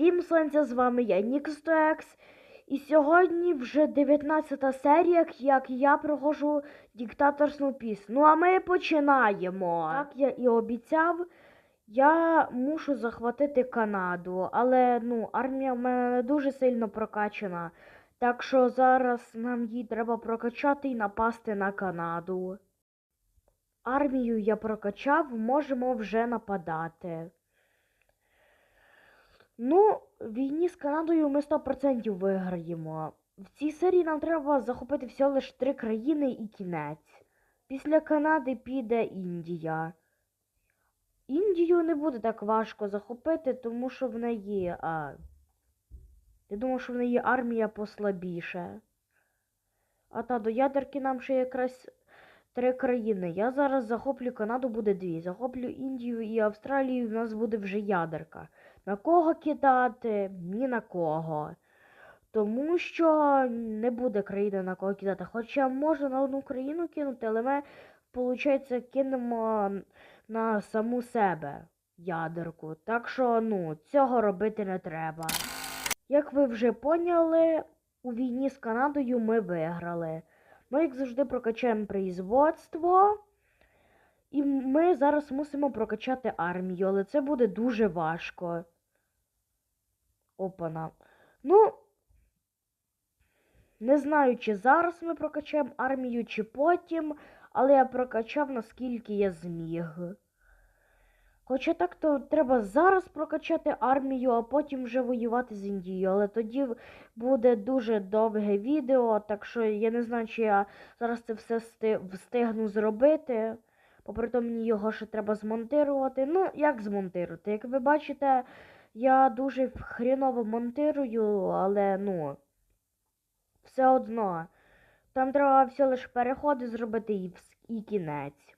Всім сонця з вами я Нікстекс. І сьогодні вже 19 серія, як я проходжу диктаторську пісню. Ну а ми починаємо. Як я і обіцяв, я мушу захватити Канаду, але ну, армія в мене не дуже сильно прокачана. Так що зараз нам її треба прокачати і напасти на Канаду. Армію я прокачав, можемо вже нападати. Ну, в війні з Канадою ми 100% виграємо. В цій серії нам треба захопити всього лише три країни і кінець. Після Канади піде Індія. Індію не буде так важко захопити, тому що в неї. А, я думав, що в неї армія послабіше. А та до ядерки нам ще якраз три країни. Я зараз захоплю Канаду, буде дві. Захоплю Індію і Австралію, в нас буде вже ядерка. На кого кидати? Ні на кого. Тому що не буде країни на кого кидати. Хоча можна на одну країну кинути, але ми, виходить, кинемо на саму себе ядерку. Так що, ну, цього робити не треба. Як ви вже поняли, у війні з Канадою ми виграли. Ми, як завжди, прокачаємо производство. І ми зараз мусимо прокачати армію, але це буде дуже важко. Опана. Ну, не знаю, чи зараз ми прокачаємо армію, чи потім, але я прокачав наскільки я зміг. Хоча так, то треба зараз прокачати армію, а потім вже воювати з Індією. Але тоді буде дуже довге відео, так що я не знаю, чи я зараз це все встигну зробити. Попри то мені його ще треба змонтирувати. Ну, як змонтирувати? Як ви бачите, я дуже хріново монтирую, але ну. Все одно. Там треба все лише переходи зробити і, і кінець.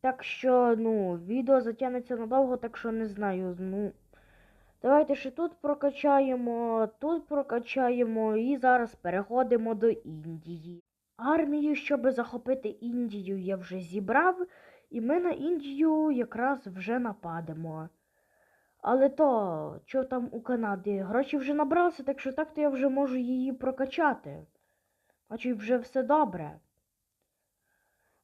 Так що, ну, відео затягнеться надовго, так що не знаю. Ну. Давайте ще тут прокачаємо, тут прокачаємо і зараз переходимо до Індії. Армію, щоб захопити Індію, я вже зібрав, і ми на Індію якраз вже нападемо. Але то, що там у Канаді, гроші вже набралися, так що так то я вже можу її прокачати. Значить, вже все добре.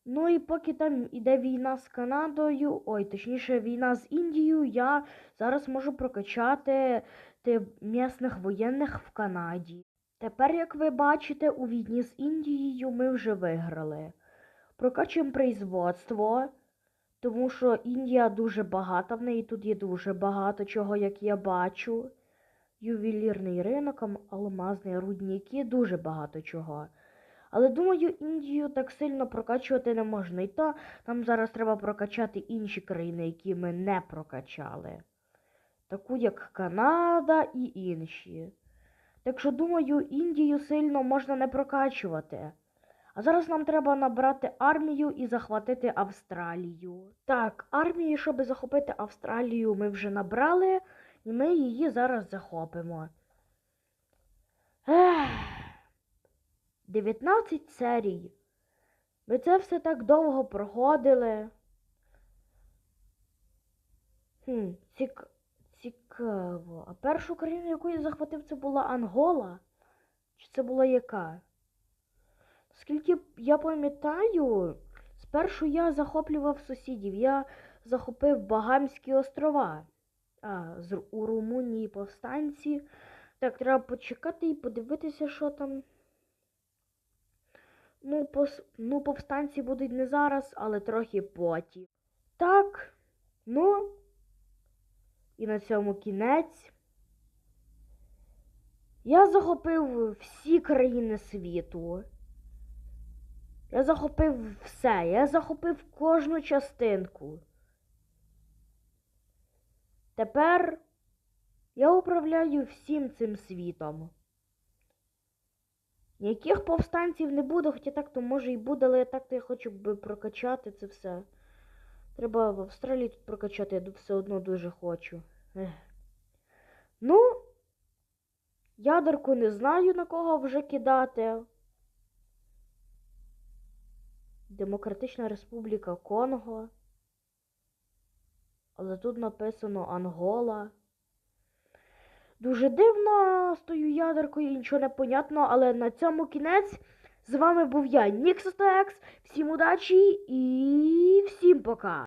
Ну і поки там іде війна з Канадою, ой, точніше, війна з Індією, я зараз можу прокачати ти, місних воєнних в Канаді. Тепер, як ви бачите, у війні з Індією ми вже виграли. Прокачуємо производство, тому що Індія дуже багата, в неї тут є дуже багато чого, як я бачу. Ювелірний ринок, алмазні рудники, дуже багато чого. Але думаю, Індію так сильно прокачувати не можна. І то нам зараз треба прокачати інші країни, які ми не прокачали. Таку як Канада і інші. Так що, думаю, Індію сильно можна не прокачувати. А зараз нам треба набрати армію і захватити Австралію. Так, армію, щоб захопити Австралію, ми вже набрали, і ми її зараз захопимо. Ех. 19 серій. Ми це все так довго проходили. Хм, цік... цікаво. А першу країну, яку я захватив, це була Ангола? Чи це була яка? Скільки я пам'ятаю, спершу я захоплював сусідів. Я захопив Багамські острова. А, у Румунії повстанці. Так, треба почекати і подивитися, що там. Ну, пос... ну, повстанці будуть не зараз, але трохи потім. Так, ну. І на цьому кінець. Я захопив всі країни світу. Я захопив все. Я захопив кожну частинку. Тепер я управляю всім цим світом. Ніяких повстанців не буде, хоча так то може і буде, але я так то я хочу би прокачати це все. Треба в Австралії тут прокачати, я все одно дуже хочу. Ех. Ну, ядерку не знаю на кого вже кидати. Демократична Республіка Конго. Але тут написано Ангола. Дуже дивно стою ядеркою, і нічого не понятно, але на цьому кінець. З вами був я, Ніксостекс. Всім удачі і всім пока!